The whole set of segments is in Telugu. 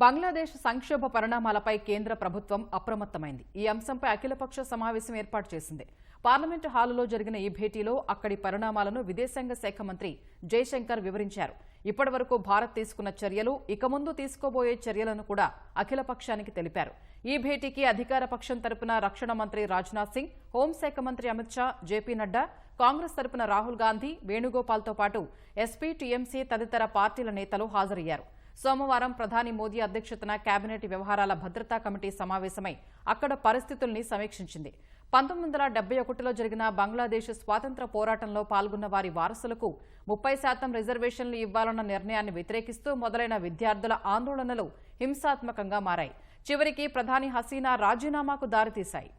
బంగ్లాదేశ్ సంక్షోభ పరిణామాలపై కేంద్ర ప్రభుత్వం అప్రమత్తమైంది. ఈ అంశంపై అఖిలపక్ష సమావేశం ఏర్పాటు చేసింది. పార్లమెంటు హాలులో జరిగిన ఈ భేటీలో అక్కడి పరిణామాలను విదేశాంగ శాఖ మంత్రి జయశంకర్ వివరించారు. ఇప్పటివరకు భారత్ తీసుకున్న చర్యలు ఇక ముందు తీసుకోబోయే చర్యలను కూడా అఖిలపక్షానికి తెలిపారు. ఈ భేటీకి అధికార పక్షం తరపున రక్షణ మంత్రి రాజ్నాథ్ సింగ్ హోంశాఖ మంత్రి అమిత్ షా జేపీ నడ్డా కాంగ్రెస్ తరపున రాహుల్ గాంధీ వేణుగోపాల్తో పాటు ఎస్పీ టీఎంసీ తదితర పార్టీల నేతలు హాజరయ్యారు. సోమవారం ప్రధాని మోదీ అధ్యక్షతన కేబినెట్ వ్యవహారాల భద్రతా కమిటీ సమావేశమై అక్కడ పరిస్థితుల్ని సమీక్షించింది. పంతొమ్మిది వందల డెబ్బై ఒకటిలో జరిగిన బంగ్లాదేశ్ స్వాతంత్ర పోరాటంలో పాల్గొన్న వారి వారసులకు ముప్పై శాతం రిజర్వేషన్లు ఇవ్వాలన్న నిర్ణయాన్ని వ్యతిరేకిస్తూ మొదలైన విద్యార్థుల ఆందోళనలు హింసాత్మకంగా మారాయి. చివరికి ప్రధాని హసీనా రాజీనామాకు దారితీశాయి.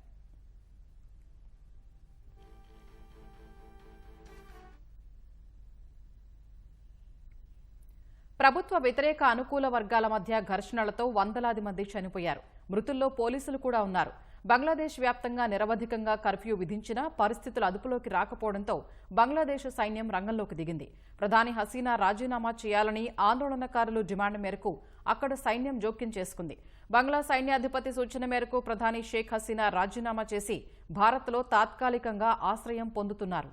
ప్రభుత్వ వ్యతిరేక అనుకూల వర్గాల మధ్య ఘర్షణలతో వందలాది మంది చనిపోయారు. మృతుల్లో పోలీసులు కూడా ఉన్నారు. బంగ్లాదేశ్ వ్యాప్తంగా నిరవధికంగా కర్ఫ్యూ విధించినా పరిస్థితులు అదుపులోకి రాకపోవడంతో బంగ్లాదేశ్ సైన్యం రంగంలోకి దిగింది. ప్రధాని హసీనా రాజీనామా చేయాలని ఆందోళనకారులు డిమాండ్ మేరకు అక్కడ సైన్యం జోక్యం చేసుకుంది. బంగ్లా సైన్యాధిపతి సూచన మేరకు ప్రధాని షేక్ హసీనా రాజీనామా చేసి భారత్లో తాత్కాలికంగా ఆశ్రయం పొందుతున్నారు.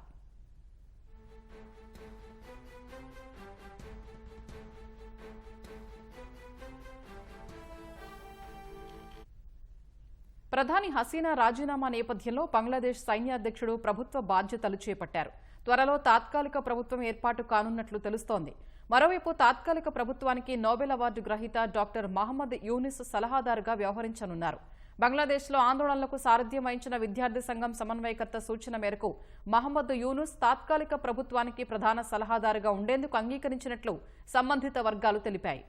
ప్రధాని హసీనా రాజీనామా నేపథ్యంలో బంగ్లాదేశ్ సైన్యాధ్యక్షుడు ప్రభుత్వ బాధ్యతలు చేపట్టారు. త్వరలో తాత్కాలిక ప్రభుత్వం ఏర్పాటు కానున్నట్లు తెలుస్తోంది. మరోవైపు తాత్కాలిక ప్రభుత్వానికి నోబెల్ అవార్డు గ్రహీత డాక్టర్ మహమ్మద్ యూనిస్ సలహాదారుగా వ్యవహరించనున్నారు. బంగ్లాదేశ్లో ఆందోళనలకు సారథ్యం వహించిన విద్యార్థి సంఘం సమన్వయకర్త సూచన మేరకు మహమ్మద్ యూనుస్ తాత్కాలిక ప్రభుత్వానికి ప్రధాన సలహాదారుగా ఉండేందుకు అంగీకరించినట్లు సంబంధిత వర్గాలు తెలిపాయి.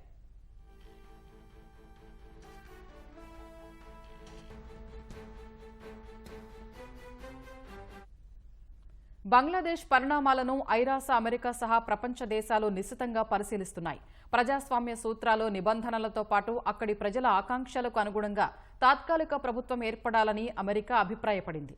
బంగ్లాదేశ్ పరిణామాలను ఐరాస అమెరికా సహా ప్రపంచ దేశాలు నిశితంగా పరిశీలిస్తున్నాయి. ప్రజాస్వామ్య సూత్రాలు నిబంధనలతో పాటు అక్కడి ప్రజల ఆకాంక్షలకు అనుగుణంగా తాత్కాలిక ప్రభుత్వం ఏర్పడాలని అమెరికా అభిప్రాయపడింది.